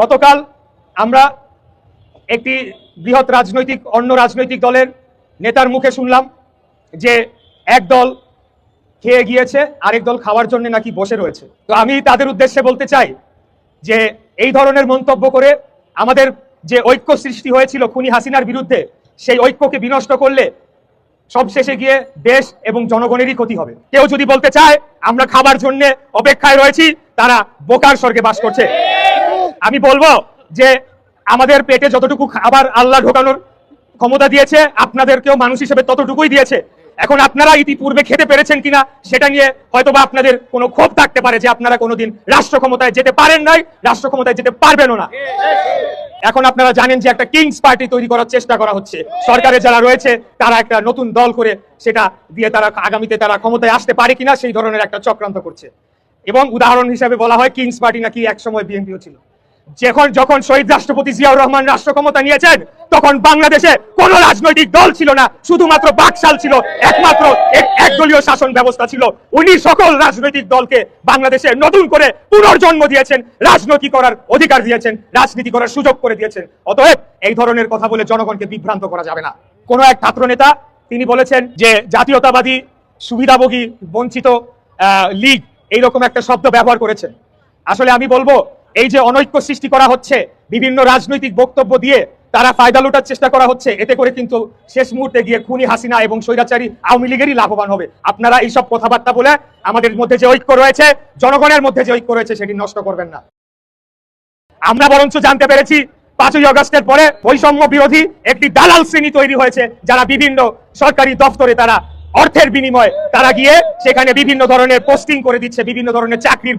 গতকাল আমরা একটি বৃহৎ রাজনৈতিক, অন্য রাজনৈতিক দলের নেতার মুখে শুনলাম যে এক দল খেয়ে গিয়েছে, আরেক দল খাওয়ার জন্য নাকি বসে রয়েছে। তো আমি তাদের উদ্দেশ্যে বলতে চাই যে এই ধরনের মন্তব্য করে আমাদের যে ঐক্য সৃষ্টি হয়েছিল খুনি হাসিনার বিরুদ্ধে, সেই ঐক্যকে বিনষ্ট করলে সবশেষে গিয়ে দেশ এবং জনগণেরই ক্ষতি হবে। কেউ যদি বলতে চায়, আমরা খাবার জন্য অপেক্ষায় রয়েছি, তারা বোকার স্বর্গে বাস করছে। আমি বলব যে আমাদের পেটে যতটুকু খাবার আল্লাহ ঢোকানোর ক্ষমতা দিয়েছে, আপনাদেরকেও মানুষ হিসেবে ততটুকুই দিয়েছে। এখন আপনারা ইতিপূর্বে খেতে পেরেছেন কিনা, সেটা নিয়ে হয়তোবা আপনাদের কোনো ক্ষোভ থাকতে পারে যে আপনারা কোনোদিন রাষ্ট্র ক্ষমতায় যেতে পারেন নাই, রাষ্ট্র ক্ষমতায় যেতে পারবেনও না। এখন আপনারা জানেন যে একটা কিংস পার্টি তৈরি করার চেষ্টা করা হচ্ছে। সরকারে যারা রয়েছে, তারা একটা নতুন দল করে সেটা দিয়ে তারা আগামীতে তারা ক্ষমতায় আসতে পারে কিনা সেই ধরনের একটা চক্রান্ত করছে। এবং উদাহরণ হিসাবে বলা হয় কিংস পার্টি নাকি একসময় বিএনপিও ছিল। যখন যখন শহীদ রাষ্ট্রপতি জিয়াউর রহমান রাষ্ট্র ক্ষমতা নিয়েছেন, তখন বাংলাদেশে কোন রাজনৈতিক দল ছিল না, শুধুমাত্র বাকশাল ছিল, একমাত্র একদলীয় শাসন ব্যবস্থা ছিল। উনি সকল রাজনৈতিক দলকে বাংলাদেশে নতুন করে পুনর্জন্ম দিয়েছেন, রাজনীতি করার অধিকার দিয়েছেন, রাজনীতি করার সুযোগ করে দিয়েছেন। অতএব এই ধরনের কথা বলে জনগণকে বিভ্রান্ত করা যাবে না। কোনো এক ছাত্র নেতা, তিনি বলেছেন যে, জাতীয়তাবাদী, সুবিধাভোগী, বঞ্চিত লীগ, এইরকম একটা শব্দ ব্যবহার করেছেন আসলে আমি বলব এই যে অনৈক্য সৃষ্টি করা হচ্ছে, বিভিন্ন রাজনৈতিক বক্তব্য দিয়ে তারা ফায়দা লুটার চেষ্টা করা হচ্ছে, এতে করে কিন্তু শেষ মুহূর্তে গিয়ে খুনি হাসিনা এবং স্বৈরাচারী আওয়ামী লীগেরই লাভবান হবে। আপনারা এইসব কথাবার্তা বলে আমাদের মধ্যে যে ঐক্য রয়েছে, জনগণের মধ্যে যে ঐক্য রয়েছে সেটি নষ্ট করবেন না। আমরা বরঞ্চ জানতে পেরেছি, পাঁচই অগস্টের পরে বৈষম্য বিরোধী একটি দালাল শ্রেণি তৈরি হয়েছে, যারা বিভিন্ন সরকারি দপ্তরে তারা অর্থের বিনিময়ে তারা গিয়ে সেখানে বিভিন্ন ধরনের পোস্টিং করে দিচ্ছে, বিভিন্ন ধরনের চাকরির